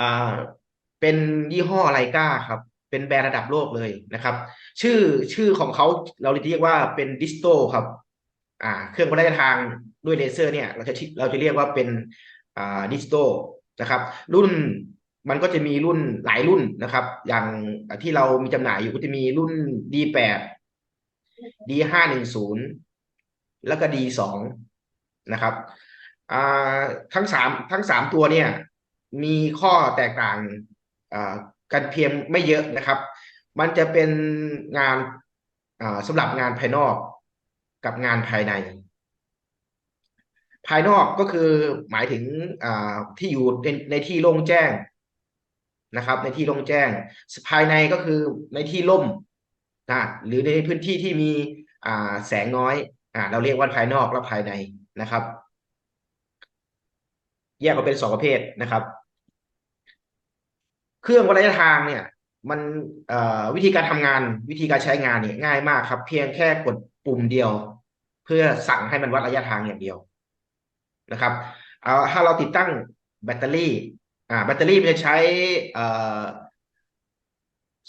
อ่าเป็นยี่ห้อไลกาครับ เป็นแบรนด์ระดับโลกเลยนะครับ ชื่อชื่อของเขาเราเรียกว่าเป็นดิสโตครับ อ่า เครื่องวัดระยะทางด้วยเลเซอร์เนี่ยเราจะเราจะเรียกว่าเป็นอ่าดิสโตนะครับ รุ่นมันก็จะมีรุ่นหลายรุ่นนะครับ อย่างที่เรามีจำหน่ายอยู่ก็จะมีรุ่น D8 D510 แล้วก็ D2 นะครับทั้งสามทั้งสามตัวเนี่ย มีข้อแตกต่างกันเพียงไม่เยอะนะครับ มันจะเป็นงานสำหรับงานภายนอกกับงานภายใน ภายนอกก็คือหมายถึงที่อยู่ในในที่โล่งแจ้งนะครับ ในที่โล่งแจ้ง ภายในก็คือในที่ร่มนะหรือในพื้นที่ที่มีแสงน้อยอเราเรียกว่าภายนอกและภายในนะครับ แยกออกเป็นสองประเภทนะครับ เครื่องวัดระยะทางเนี่ย มันวิธีการทำงานวิธีการใช้งานเนี่ยง่ายมากครับ เพียงแค่กดปุ่มเดียว เพื่อสั่งให้มันวัดระยะทางอย่างเดียวนะครับเอาถ้าเราติดตั้งแบตเตอรี่ อ่า แบตเตอรี่มันจะใช้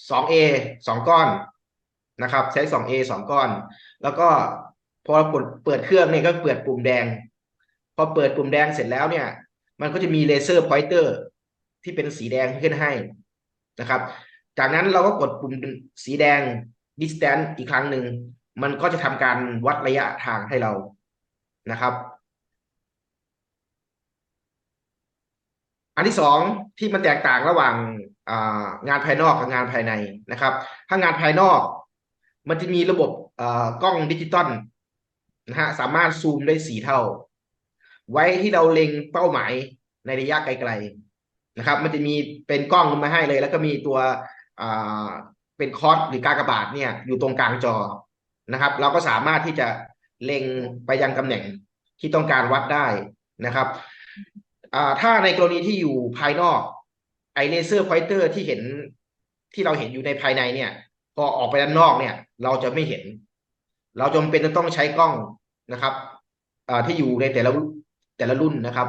สองเอสองก้อนนะครับ ใช้สองเอสองก้อน แล้วก็พอเรากดเปิดเครื่องเนี่ยก็เปิดปุ่มแดง พอเปิดปุ่มแดงเสร็จแล้วเนี่ย มันก็จะมีเลเซอร์พอยเตอร์ ที่เป็นสีแดงขึ้นให้นะครับ จากนั้นเราก็กดปุ่มสีแดง distance อีกครั้งหนึ่ง มันก็จะทำการวัดระยะทางให้เรานะครับ อันที่สองที่มันแตกต่างระหว่างงานภายนอกกับงานภายในนะครับ ถ้างานภายนอก มันจะมีระบบกล้องดิจิตอลนะฮะสามารถซูมได้สี่เท่า ไว้ที่เราเล็งเป้าหมายในระยะไกลๆ นะครับ มันจะมีเป็นกล้องมาให้เลย แล้วก็มีตัวเป็นคอร์สหรือกากบาทเนี่ยอยู่ตรงกลางจอนะครับ เราก็สามารถที่จะเล็งไปยังตำแหน่งที่ต้องการวัดได้นะครับถ้าในกรณีที่อยู่ภายนอกไอเลเซอร์พอยเตอร์ที่เห็นที่เราเห็นอยู่ในภายในเนี่ย พอออกไปด้านนอกเนี่ย เราจะไม่เห็น เราจำเป็นจะต้องใช้กล้องนะครับที่อยู่ในแต่ละแต่ละรุ่นนะครับ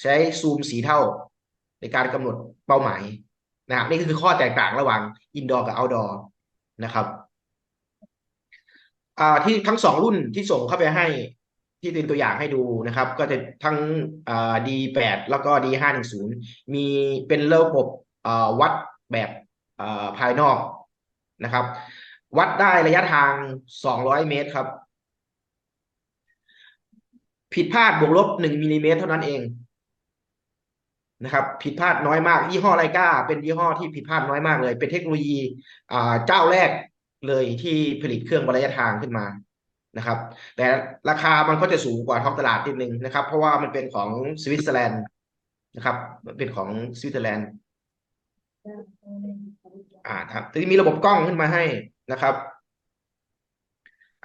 ใช้ซูมสีเท่า ในการกำหนดเป้าหมายนะครับนี่คือข้อแตกต่างระหว่างอินดอร์กับเอาดอร์นะครับที่ทั้งสองรุ่นที่ส่งเข้าไปให้ที่เป็นตัวอย่างให้ดูนะครับ ก็จะทั้ง D8 แล้วก็ D510 มีเป็นระบบวัดแบบภายนอกนะครับ วัดได้ระยะทาง 200 เมตรครับ ผิดพลาดบวกลบ 1มิลลิเมตรเท่านั้นเอง นะครับผิดพลาดน้อยมากยี่ห้อไรก้าเป็นยี่ห้อที่ผิดพลาดน้อยมากเลย เป็นเทคโนโลยีเจ้าแรกเลยที่ผลิตเครื่องวัดระยะทางขึ้นมานะครับ แต่ราคามันก็จะสูงกว่าท้องตลาดนิดนึงนะครับ เพราะว่ามันเป็นของสวิตเซอร์แลนด์นะครับ เป็นของสวิตเซอร์แลนด์อ่าครับจะมีระบบกล้องขึ้นมาให้นะครับ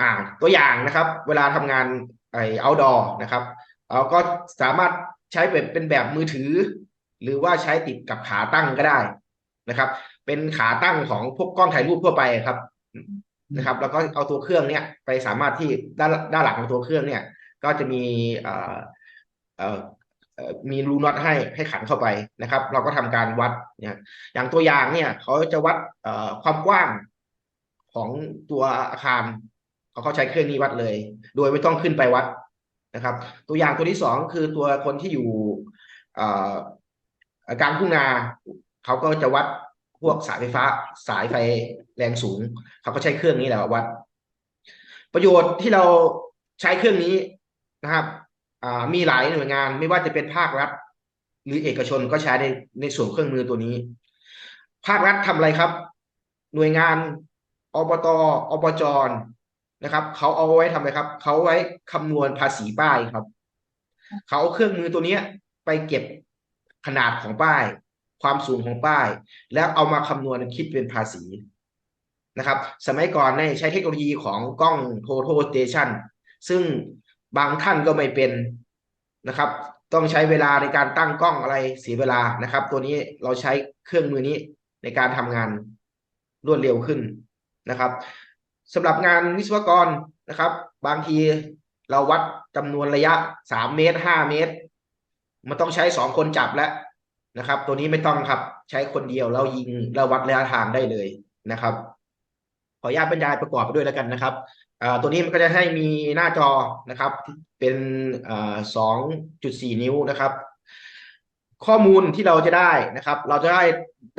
อ่า ตัวอย่างนะครับ เวลาทำงานไอเอาดอร์นะครับเราก็สามารถใช้แบบเป็นแบบมือถือ หรือว่าใช้ติดกับขาตั้งก็ได้นะครับ เป็นขาตั้งของพวกกล้องถ่ายรูปทั่วไปครับนะครับ แล้วก็เอาตัวเครื่องเนี้ยไปสามารถที่ด้านด้านหลังของตัวเครื่องเนี่ย ก็จะมีเอ่อเอ่อมีรูน็อตให้ให้ขันเข้าไปนะครับ เราก็ทำการวัดเนี่ยอย่างตัวอย่างเนี่ยเขาจะวัดเอ่อความกว้างของตัวอาคารเขาเขาใช้เครื่องนี้วัดเลย โดยไม่ต้องขึ้นไปวัดนะครับ ตัวอย่างตัวที่สองคือตัวคนที่อยู่ กลางทุ่งนาเขาก็จะวัดพวกสายไฟฟ้า สายไฟแรงสูง เขาก็ใช้เครื่องนี้แหละวัด ประโยชน์ที่เราใช้เครื่องนี้นะครับมีหลายหน่วยงานไม่ว่าจะเป็นภาครัฐ หรือเอกชนก็ใช้ในในส่วนเครื่องมือตัวนี้ ภาครัฐทำอะไรครับ หน่วยงานอบตอบจนะครับเขาเอาไว้ทำอะไรครับเขาไว้คำนวณภาษีป้ายครับเขาเอาเครื่องมือตัวนี้ไปเก็บ ขนาดของป้าย ความสูงของป้าย แล้วเอามาคำนวณคิดเป็นภาษีนะครับ สมัยก่อนเนี่ยใช้เทคโนโลยีของกล้อง total station ซึ่งบางท่านก็ไม่เป็นนะครับ ต้องใช้เวลาในการตั้งกล้องอะไรเสียเวลานะครับ ตัวนี้เราใช้เครื่องมือนี้ในการทำงานรวดเร็วขึ้นนะครับสำหรับงานวิศวกรนะครับ บางทีเราวัดจำนวนระยะสามเมตรห้าเมตร มันต้องใช้สองคนจับแล้วนะครับ ตัวนี้ไม่ต้องครับ ใช้คนเดียวแล้วยิงแล้ววัดระยะทางได้เลยนะครับ ขออนุญาตบรรยายประกอบไปด้วยแล้วกันนะครับตัวนี้มันก็จะให้มีหน้าจอนะครับ เป็นสองจุดสี่นิ้วนะครับ ข้อมูลที่เราจะได้นะครับ เราจะได้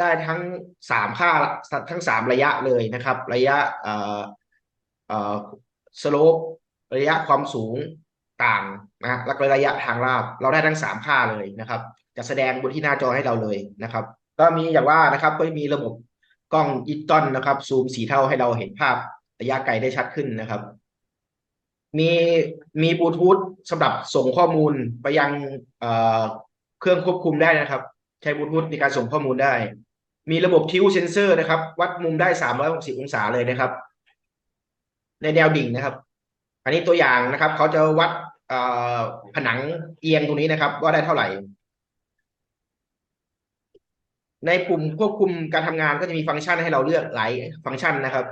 ได้ทั้งสามค่าทั้งสามระยะเลยนะครับ ระยะเอ่อเอ่อสโลประยะความสูง ต่างนะแล้วก็ระยะทางราบเราได้ทั้งสามค่าเลยนะครับ จะแสดงบนที่หน้าจอให้เราเลยนะครับ ก็มีอย่างว่านะครับก็มีระบบกล้องดิตอลนะครับซูมสีเท่าให้เราเห็นภาพระยะไกลได้ชัดขึ้นนะครับ มีมีบลูทูธสำหรับส่งข้อมูลไปยังเครื่องควบคุมได้นะครับ ใช้บลูทูธในการส่งข้อมูลได้ มีระบบทิวเซนเซอร์นะครับ วัดมุมได้สามร้อยหกสิบองศาเลยนะครับ ในแนวดิ่งนะครับ อันนี้ตัวอย่างนะครับ เขาจะวัด ผนังเอียงตรงนี้นะครับ ว่าได้เท่าไหร่ ในปุ่มควบคุมการทำงานก็จะมีฟังก์ชันให้เราเลือกหลายฟังก์ชันนะครับ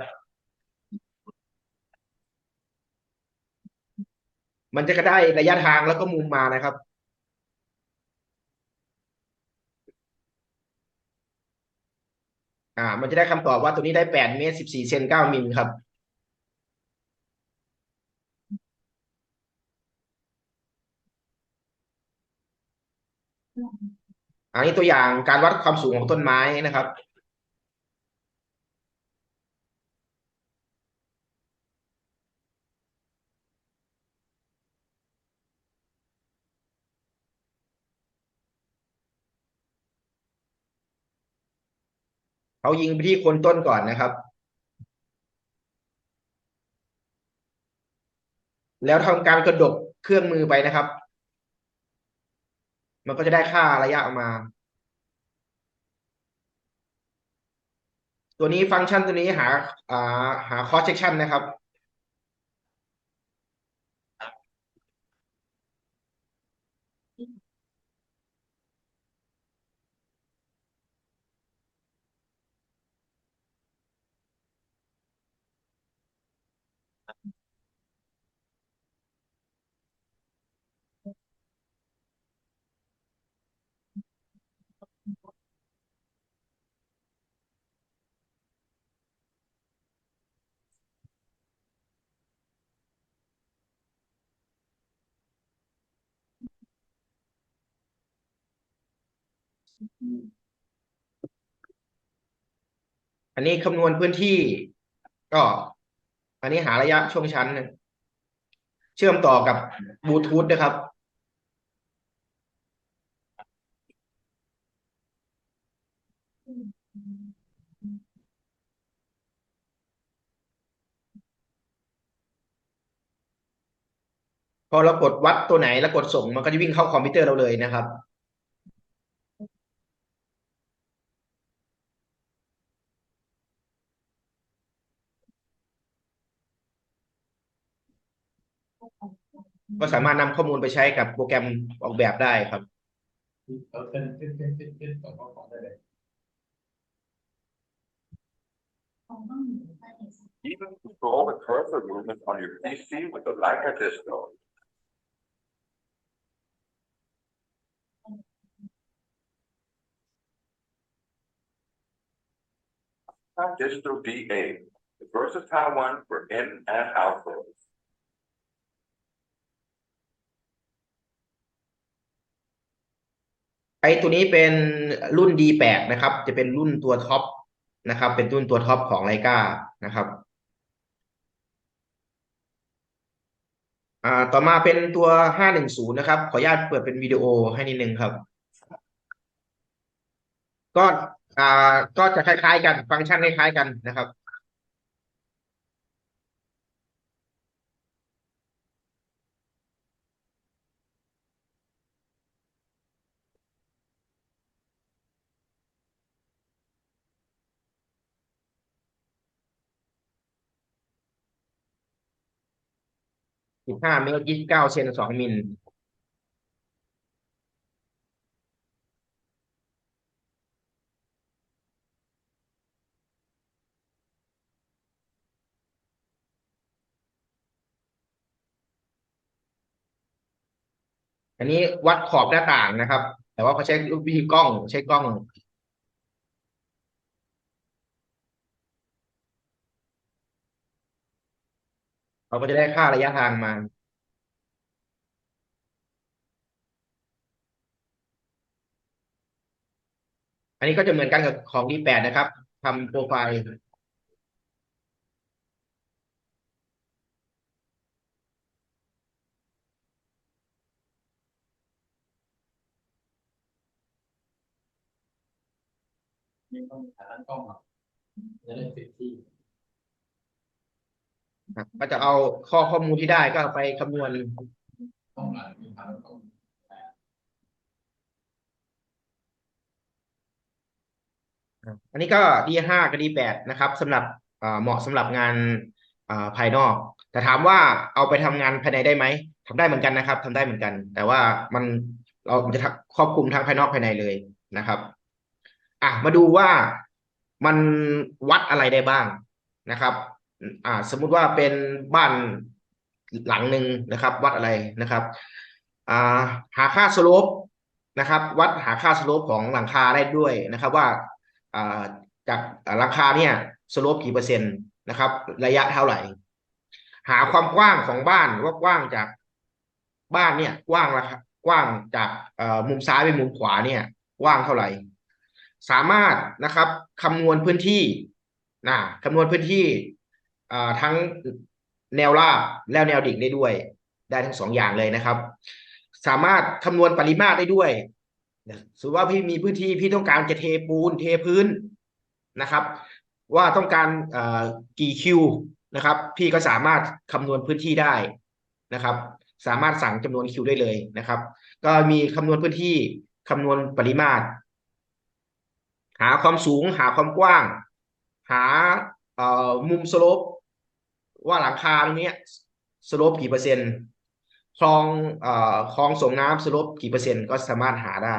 มันจะก็ได้ระยะทางแล้วก็มุมมานะครับอ่า มันจะได้คำตอบว่าตัวนี้ได้แปดเมตรสิบสี่เซนเก้ามิลครับ อันนี้ตัวอย่างการวัดความสูงของต้นไม้นะครับ เขายิงไปที่คนต้นก่อนนะครับ แล้วทำการกระดกเครื่องมือไปนะครับ มันก็จะได้ค่าระยะออกมา ตัวนี้ฟังก์ชันตัวนี้หาอ่าหาคอสเซคชันนะครับ อันนี้คำนวณพื้นที่ ก็ อันนี้หาระยะช่วงชั้น เชื่อมต่อกับบลูทูธนะครับพอเรากดวัดตัวไหนแล้วกดส่งมันก็จะวิ่งเข้าคอมพิวเตอร์เราเลยนะครับ ก็สามารถนำข้อมูลไปใช้กับโปรแกรมออกแบบได้ครับ Even control the cursor movement on your PC with the Leica Distro. Distro D8, the versatile one for in and households. ไอตัวนี้เป็นรุ่น D8 นะครับ จะเป็นรุ่นตัวท็อปนะครับ เป็นรุ่นตัวท็อปของไลกานะครับอ่าต่อมาเป็นตัว 510 นะครับ ขออนุญาตเปิดเป็นวิดีโอให้นิดนึงครับ ก็อ่าก็จะคล้ายๆกัน ฟังก์ชันคล้ายๆกันนะครับ สิบห้าเมตรยี่สิบเก้าเซนสองมิลอันนี้วัดขอบหน้าต่างนะครับ แต่ว่าเขาใช้วิธีกล้องใช้กล้อง เราก็จะได้ค่าระยะทางมา อันนี้ก็จะเหมือนกันกับของ D8 นะครับทำโปรไฟล์มีต้องหาตั้งกล้องอะจะได้ติดที่ ก็จะเอาข้อข้อมูลที่ได้ก็ไปคำนวณกล้องหลังมีหาตั้งกล้องอันนี้ก็ D5 กับ D8 นะครับสำหรับเหมาะสำหรับงานภายนอก แต่ถามว่าเอาไปทำงานภายในได้ไหมทำได้เหมือนกันนะครับทำได้เหมือนกัน แต่ว่ามันเราจะครอบคลุมทั้งภายนอกภายในเลยนะครับอะมาดูว่ามันวัดอะไรได้บ้างนะครับ อ่า สมมุติว่าเป็นบ้านหลังหนึ่งนะครับ วัดอะไรนะครับ อ่า หาค่าสโลปนะครับ วัดหาค่าสโลปของหลังคาได้ด้วยนะครับ ว่าอ่าจากอ่าหลังคาเนี่ยสโลปกี่เปอร์เซ็นต์นะครับ ระยะเท่าไหร่ หาความกว้างของบ้านว่ากว้างจากบ้านเนี่ย กว้างละครับกว้างจากมุมซ้ายไปมุมขวาเนี่ยกว้างเท่าไหร่ สามารถนะครับคำนวณพื้นที่นะคำนวณพื้นที่ ทั้งแนวราบและแนวดิ่งได้ด้วย ได้ทั้งสองอย่างเลยนะครับ สามารถคำนวณปริมาตรได้ด้วยสมมติว่าพี่มีพื้นที่พี่ต้องการจะเทปูนเทพื้นนะครับ ว่าต้องการอ่อกี่คิวนะครับ พี่ก็สามารถคำนวณพื้นที่ได้นะครับ สามารถสั่งจำนวนคิวได้เลยนะครับ ก็มีคำนวณพื้นที่คำนวณปริมาตร หาความสูง หาความกว้าง หาเอ่อมุมสโลป ว่าหลังคาตรงนี้สโลปกี่เปอร์เซ็นต์คลองเอ่อคลองส่งน้ำสโลปกี่เปอร์เซ็นต์ก็สามารถหาได้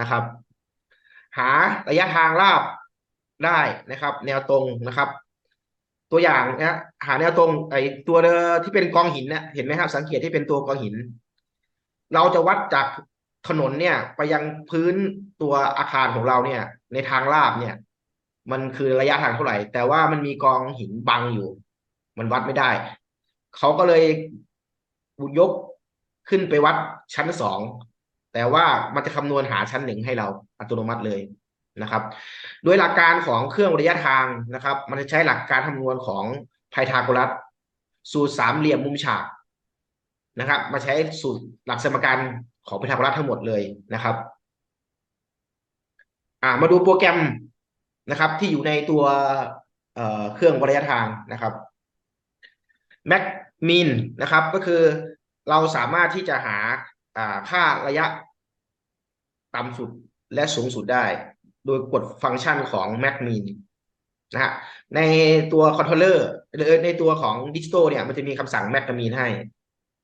นะครับ หาระยะทางราบได้นะครับ แนวตรงนะครับ ตัวอย่างนะหาแนวตรงไอตัวที่เป็นกองหินเนี่ยเห็นไหมครับ สังเกตที่เป็นตัวกองหิน เราจะวัดจากถนนเนี่ยไปยังพื้นตัวอาคารของเราเนี่ย ในทางลาบเนี่ย มันคือระยะทางเท่าไหร่ แต่ว่ามันมีกองหินบังอยู่ มันวัดไม่ได้ เขาก็เลยยกขึ้นไปวัดชั้นสองแต่ว่ามันจะคำนวณหาชั้นหนึ่งให้เราอัตโนมัติเลยนะครับ โดยหลักการของเครื่องระยะทางนะครับ มันจะใช้หลักการคำนวณของไพทาโกรัส สูตรสามเหลี่ยมมุมฉากนะครับ มาใช้สูตรหลักสมการของไพทาโกรัสทั้งหมดเลยนะครับ่ามาดูโปรแกรมนะครับที่อยู่ในตัวเเครื่องวัดระยะทางนะครับ Mac Min นนะครับก็คือเราสามารถที่จะหาค่าระยะต่ำสุดและสูงสุดได้ โดยกดฟังก์ชันของ Mac Min นะฮะในตัวคอนโทรลเลอร์หรือในตัวของดิจิ t a l เนี่ยมันจะมีคำสั่ง Mac Min ให้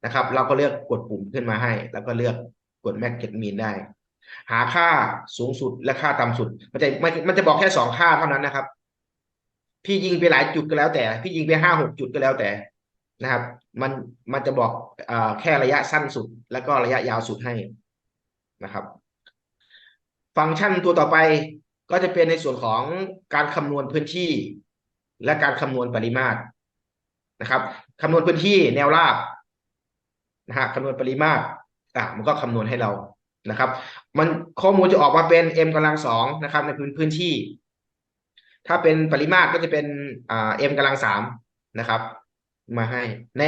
นะครับ เราก็เลือกกดปุ่มขึ้นมาให้ แล้วก็เลือกกด Mac Min ได้ หาค่าสูงสุดและค่าต่ำสุด มันจะมมันจะบอกแค่สองค่าเท่านั้นนะครับ พี่ยิงไปหลายจุดก็แล้วแต่ พี่ยิงไปห้าหกจุดก็แล้วแต่ นะครับ มันมันจะบอกอแค่ระยะสั้นสุด แล้วก็ระยะยาวสุดให้นะครับ ฟังก์ชันตัวต่อไปก็จะเป็นในส่วนของการคำนวณพื้นที่ และการคำนวณปริมาตรนะครับคำนวณพื้นที่แนวราบนะฮะคำนวณปริมาตรอะมันก็คำนวณให้เรานะครับ มันข้อมูลจะออกมาเป็น m กำลังสองนะครับ ในพื้นพื้นที่ ถ้าเป็นปริมาตรก็จะเป็นอ่า m กำลังสามนะครับ มาให้ ใน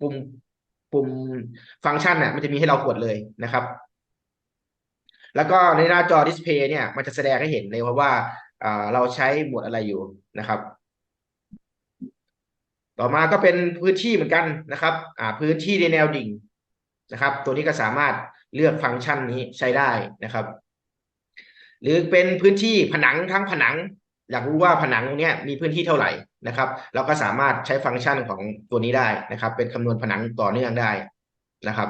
ปุ่มปุ่มฟังก์ชันเนี่ยมันจะมีให้เรากดเลยนะครับ แล้วก็ในหน้าจอดิสเพย์เนี่ย มันจะแสดงให้เห็นเลยว่าว่าอ่าเราใช้หมวดอะไรอยู่นะครับ ต่อมาก็เป็นพื้นที่เหมือนกันนะครับ อ่า พื้นที่ในแนวดิ่งนะครับ ตัวนี้ก็สามารถเลือกฟังก์ชันนี้ใช้ได้นะครับ หรือเป็นพื้นที่ผนังทั้งผนัง อยากรู้ว่าผนังตรงนี้มีพื้นที่เท่าไหร่นะครับ เราก็สามารถใช้ฟังก์ชันของตัวนี้ได้นะครับ เป็นคำนวณผนังต่อเนื่องได้นะครับ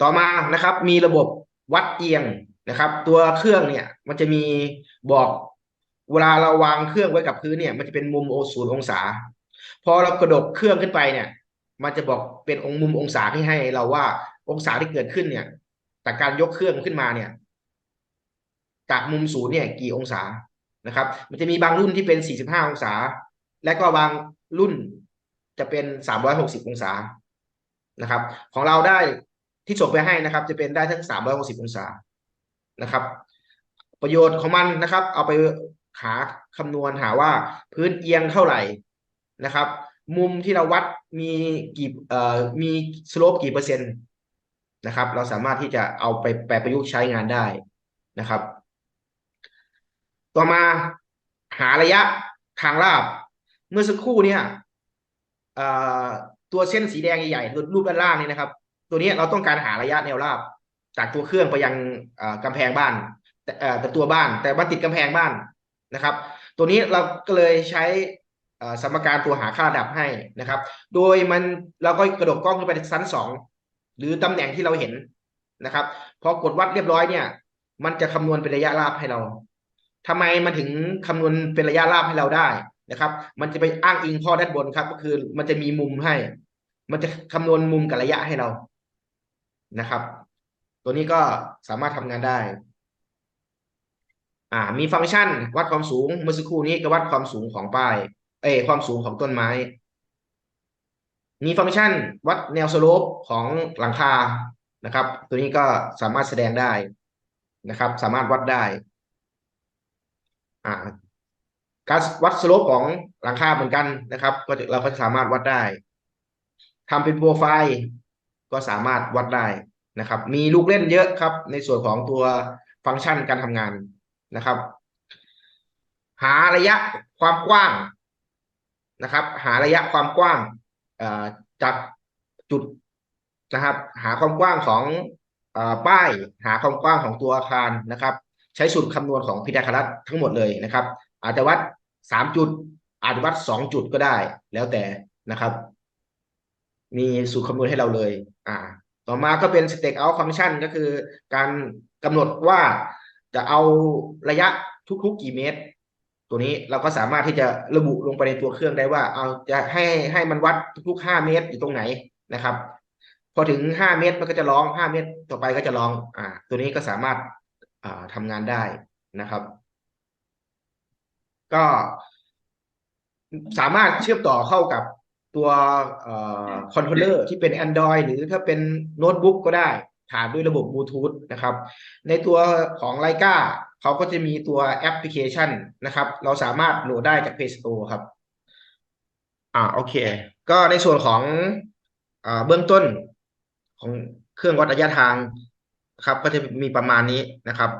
ต่อมานะครับ มีระบบวัดเอียงนะครับ ตัวเครื่องเนี่ยมันจะมีบอกเวลาเราวางเครื่องไว้กับพื้นเนี่ย มันจะเป็นมุมโอศูนย์องศา พอเรากระดกเครื่องขึ้นไปเนี่ย มันจะบอกเป็นองมุมองศาที่ให้เราว่าองศาที่เกิดขึ้นเนี่ย จากการยกเครื่องขึ้นมาเนี่ย จากมุมศูนย์เนี่ยกี่องศานะครับ มันจะมีบางรุ่นที่เป็น 45 องศา และก็บางรุ่นจะเป็น 360 องศานะครับ ของเราได้ที่ส่งไปให้นะครับ จะเป็นได้ทั้ง 360 องศานะครับ ประโยชน์ของมันนะครับ เอาไปหาคำนวณหาว่าพื้นเอียงเท่าไหร่นะครับ มุมที่เราวัดมีกี่เอ่อมีสโลปกี่เปอร์เซ็นต์ นะครับ เราสามารถที่จะเอาไปแปลประยุกต์ใช้งานได้นะครับ ต่อมาหาระยะทางราบ เมื่อสักครู่เนี่ยตัวเส้นสีแดงใหญ่ๆรูปด้านล่างนี่นะครับ ตัวนี้เราต้องการหาระยะแนวราบ จากตัวเครื่องไปยังเอ่อกำแพงบ้านแต่แต่ตัวบ้าน แต่ว่าติดกำแพงบ้านนะครับ ตัวนี้เราก็เลยใช้สมการตัวหาค่าระดับให้นะครับ โดยมันเราก็กระโดดกล้องขึ้นไปชั้นสอง หรือตำแหน่งที่เราเห็นนะครับพอกดวัดเรียบร้อยเนี่ย มันจะคำนวณเป็นระยะราบให้เราทำไมมันถึงคำนวณเป็นระยะราบให้เราได้นะครับ มันจะไปอ้างอิงข้อด้านบนครับ ก็คือมันจะมีมุมให้ มันจะคำนวณมุมกับระยะให้เรานะครับ ตัวนี้ก็สามารถทำงานได้ อ่า มีฟังก์ชันวัดความสูงเมื่อสักครู่นี้ก็วัดความสูงของป้าย เอความสูงของต้นไม้ มีฟังก์ชันวัดแนวสโลปของหลังคานะครับ ตัวนี้ก็สามารถแสดงได้นะครับ สามารถวัดได้อ่าการวัดสโลปของหลังคาเหมือนกันนะครับ ก็เราก็สามารถวัดได้ทำเป็นโปรไฟล์ก็สามารถวัดได้นะครับ มีลูกเล่นเยอะครับ ในส่วนของตัวฟังก์ชันการทำงานนะครับ หาระยะความกว้างนะครับ หาระยะความกว้าง จากจุดนะครับ หาความกว้างของป้ายหาความกว้างของตัวอาคารนะครับ ใช้สูตรคำนวณของพิทาคารัตทั้งหมดเลยนะครับ อาจจะวัดสามจุด อาจจะวัดสองจุดก็ได้ แล้วแต่นะครับ มีสูตรคำนวณให้เราเลย อ่า ต่อมาก็เป็น stake out function ก็คือการกำหนดว่าจะเอาระยะทุกๆ กี่เมตร ตัวนี้เราก็สามารถที่จะระบุลงไปในตัวเครื่องได้ว่า เอาจะให้ให้มันวัดทุกห้าเมตรอยู่ตรงไหนนะครับ พอถึงห้าเมตรมันก็จะร้องห้าเมตร ต่อไปก็จะร้อง อ่า ตัวนี้ก็สามารถอ่าทำงานได้นะครับ ก็สามารถเชื่อมต่อเข้ากับตัวคอนโทรลเลอร์ที่เป็น Android หรือถ้าเป็นโน้ตบุ๊กก็ได้ผ่านด้วยระบบบลูทูธนะครับ ในตัวของไลกา เขาก็จะมีตัวแอปพลิเคชันนะครับ เราสามารถโหลดได้จาก Play Store ครับ อ่าโอเค ก็ในส่วนของอ่าเบื้องต้นของเครื่องวัดระยะทางครับ ก็จะมีประมาณนี้นะครับ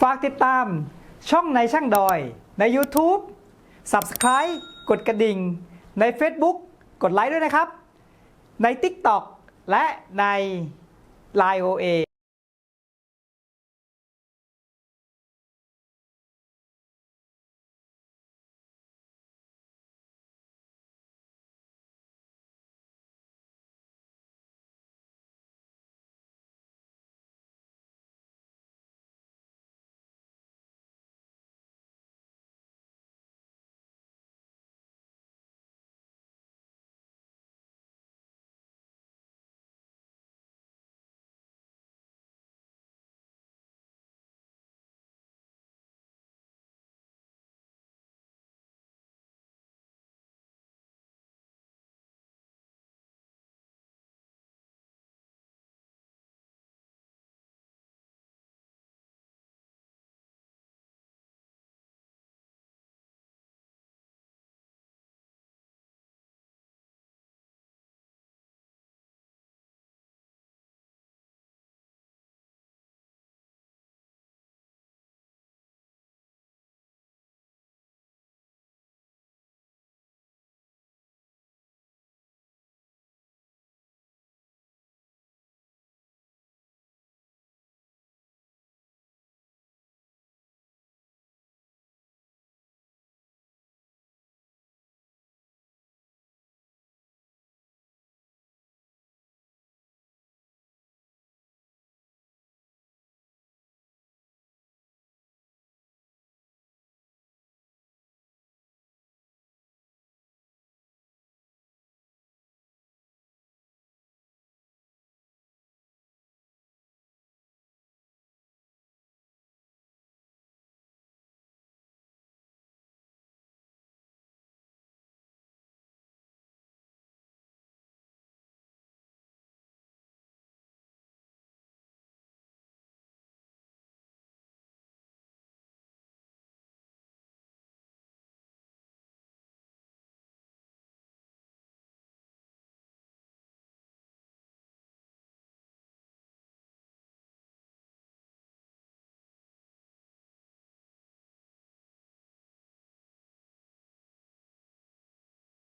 ฝากติดตามช่องในช่างดอยใน YouTube Subscribe กดกระดิ่ง ใน Facebook กดไลค์ด้วยนะครับ ใน TikTok และใน Line OA